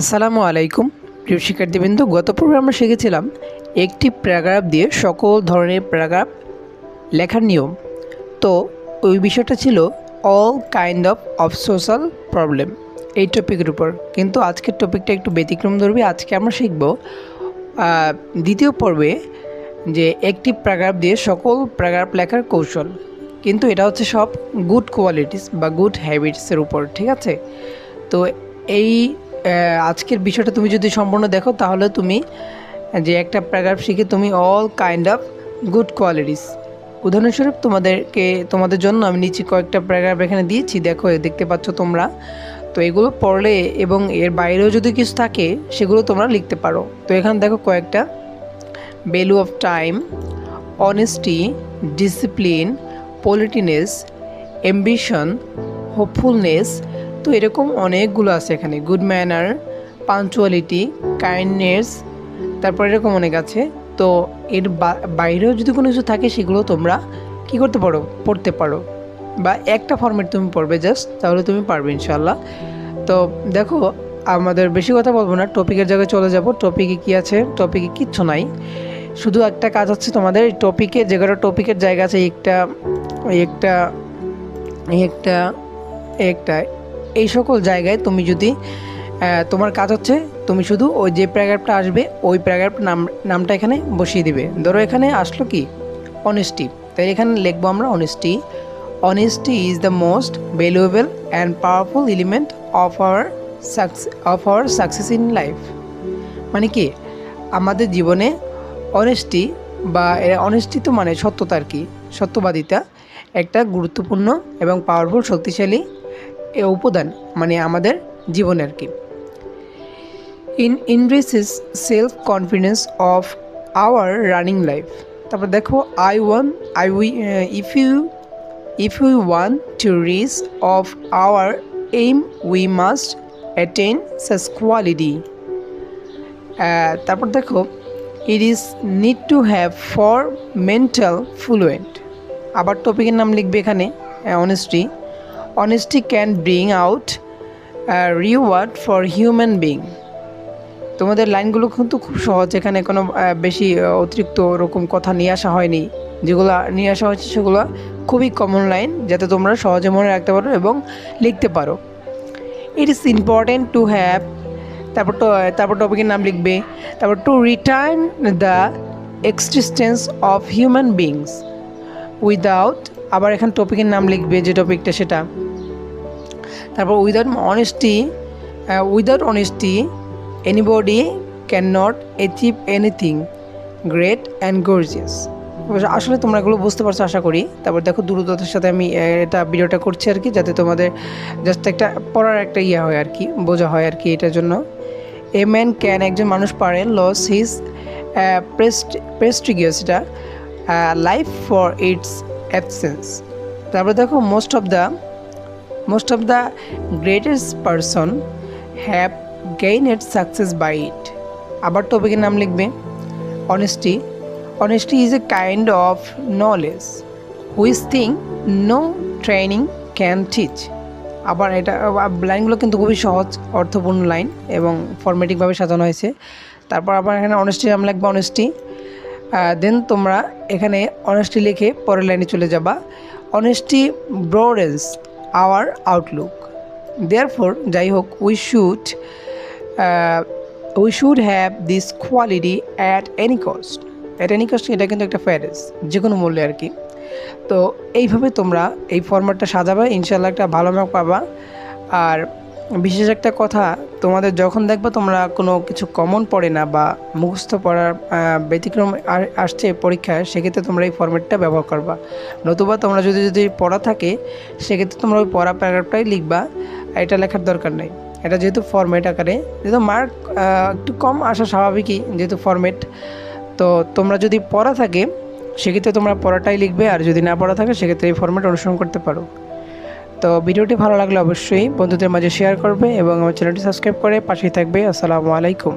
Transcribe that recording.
আসসালামু আলাইকুম, প্রিয় শিক্ষার্থীবৃন্দ। গত পর্বে আমরা শিখেছিলাম একটি প্যারাগ্রাফ দিয়ে সকল ধরনের প্যারাগ্রাফ লেখার নিয়ম। তো ওই বিষয়টা ছিল all kind of of social problem এই টপিকের উপর। কিন্তু আজকের টপিকটা একটু ব্যতিক্রম ধরবে আজকে আমরা শিখব দ্বিতীয় পর্বে যে একটি প্যারাগ্রাফ দিয়ে সকল প্যারাগ্রাফ লেখার কৌশল। কিন্তু এটা হচ্ছে সব গুড কোয়ালিটিস বা গুড হ্যাবিটসের উপর, ঠিক আছে? তো এই আজকের বিষয়টা তুমি যদি সম্পূর্ণ দেখো, তাহলে তুমি যে একটা প্যারাগ্রাফ শিখে তুমি all kind of good qualities উদাহরণস্বরূপ তোমাদেরকে, তোমাদের জন্য আমি নিচে কয়েকটা প্যারাগ্রাফ এখানে দিয়েছি, দেখো, দেখতে পাচ্ছ তোমরা। তো এগুলো পড়লে এবং এর বাইরেও যদি কিছু থাকে, সেগুলো তোমরা লিখতে পারো। তো এখানে দেখো কয়েকটা। Value of time honesty discipline politeness ambition hopefulness তো এরকম অনেকগুলো আছে এখানে। গুড ম্যানার পাঞ্চুয়ালিটি কাইন্ডনেস তারপর এরকম অনেক আছে। তো এর বাইরেও যদি কোনো কিছু থাকে, সেগুলো তোমরা কি করতে পারো? পড়তে পারো। বা একটা ফর্মেট তুমি পড়বে জাস্ট তাহলে তুমি পারবে ইনশাল্লাহ তো দেখো, আমাদের বেশি কথা বলব না। টপিকের জায়গায় চলে যাব। টপিকে কি আছে? টপিকে কিচ্ছু নাই। শুধু একটা কাজ হচ্ছে তোমাদের টপিকে যে কটা টপিকের জায়গা আছে একটা একটা একটা একটা এই সকল জায়গায় তুমি যদি তোমার কাজ হচ্ছে তুমি শুধু ওই যে প্যারাগ্রাফটা আসবে, ওই প্যারাগ্রাফ নাম, নামটা এখানে বসিয়ে দিবে। ধরো এখানে আসলো কি? অনেস্টি তাই এখানে লিখব আমরা honesty honesty is the most valuable and powerful element of our of our success in life মানে কি? আমাদের জীবনে অনেস্টি বা অনেস্টি তো মানে সত্যতা আর কি, সত্যবাদিতা। একটা গুরুত্বপূর্ণ এবং পাওয়ারফুল শক্তিশালী এ উপাদান মানে আমাদের জীবনে আর কি? In increases self confidence of our running life তারপর দেখো I want I we if you if you want to reach of our aim we must attain such quality তারপর দেখো it is need to have for mental fluent আবার টপিকের নাম লিখবে এখানে honesty honesty can bring out reward for human being তোমাদের লাইনগুলো কিন্তু খুব সহজ, এখানে কোনো বেশি অতিরিক্ত ওরকম কথা নিয়ে আসা হয়নি। যেগুলো নিয়ে আসা হয়েছে সেগুলো খুবই কমন লাইন যাতে তোমরা সহজে মনে রাখতে পারো এবং লিখতে পারো। It is important to have তারপর তারপর টপিকের নাম লিখবে, তারপর to return the existence of human beings without আবার এখানে টপিকের নাম লিখবে, যে টপিকটা সেটা। তারপর without honesty without honesty anybody can not achieve anything great and gorgeous আসলে তোমরা এগুলো বুঝতে পারছ, আশা করি। তারপর দেখো দ্রুততার সাথে আমি এটা ভিডিওটা করছি আর কি, যাতে তোমাদের জাস্ট একটা পড়ার একটা ইয়ে হয় আর কি, বোঝা হয় আর কি এটার জন্য। এ ম্যান ক্যান একজন মানুষ পারে লস হিজ প্রেস্টিগিয়াস এটা লাইফ ফর ইটস অ্যাবসেন্স তারপর দেখো most of the most of the greatest person have gained success by it. আবার টপিকের নাম লিখবে honesty honesty is a kind of knowledge which thing no training can teach আবার এটা লাইনগুলো কিন্তু খুবই সহজ, অর্থপূর্ণ লাইন এবং ফর্মেটিকভাবে সাজানো হয়েছে। তারপর আবার এখানে অনেস্টি নাম লিখবে অনেস্টি দেন তোমরা এখানে অনেস্টি লিখে পরের লাইনে চলে যাবা। Honesty broadens our outlook Therefore, যাই হোক we should we should have this quality at any cost at any cost এটা কিন্তু একটা ফ্যারেস যে কোনো মূল্যে আর কি। তো এইভাবে তোমরা এই ফরম্যাটটা সাজাবে ইনশাল্লাহ একটা ভালো মার্ক পাবা। আর বিশেষ একটা কথা, তোমাদের যখন দেখবে তোমরা কোনো কিছু কমন পড়ে না বা মুখস্থ পড়ার ব্যতিক্রম আসছে পরীক্ষায়, সেক্ষেত্রে তোমরা এই ফরম্যাটটা ব্যবহার করবা। নতুবা তোমরা যদি যদি পড়া থাকে, সেক্ষেত্রে তোমরা ওই পড়া প্যারাগ্রাফটাই লিখবা। এটা লেখার দরকার নেই। এটা যেহেতু ফরম্যাট আকারে, যেহেতু মার্ক একটু কম আসা স্বাভাবিকই যেহেতু ফরম্যাট তো তোমরা যদি পড়া থাকে, সেক্ষেত্রে তোমরা পড়াটাই লিখবে, আর যদি না পড়া থাকে, সেক্ষেত্রে এই ফরম্যাট অনুসরণ করতে পারো। তো ভিডিওটি ভালো লাগলে অবশ্যই বন্ধুদের মাঝে শেয়ার করবে এবং আমার চ্যানেলটি সাবস্ক্রাইব করে পাশেই থাকবে। আসসালামু আলাইকুম।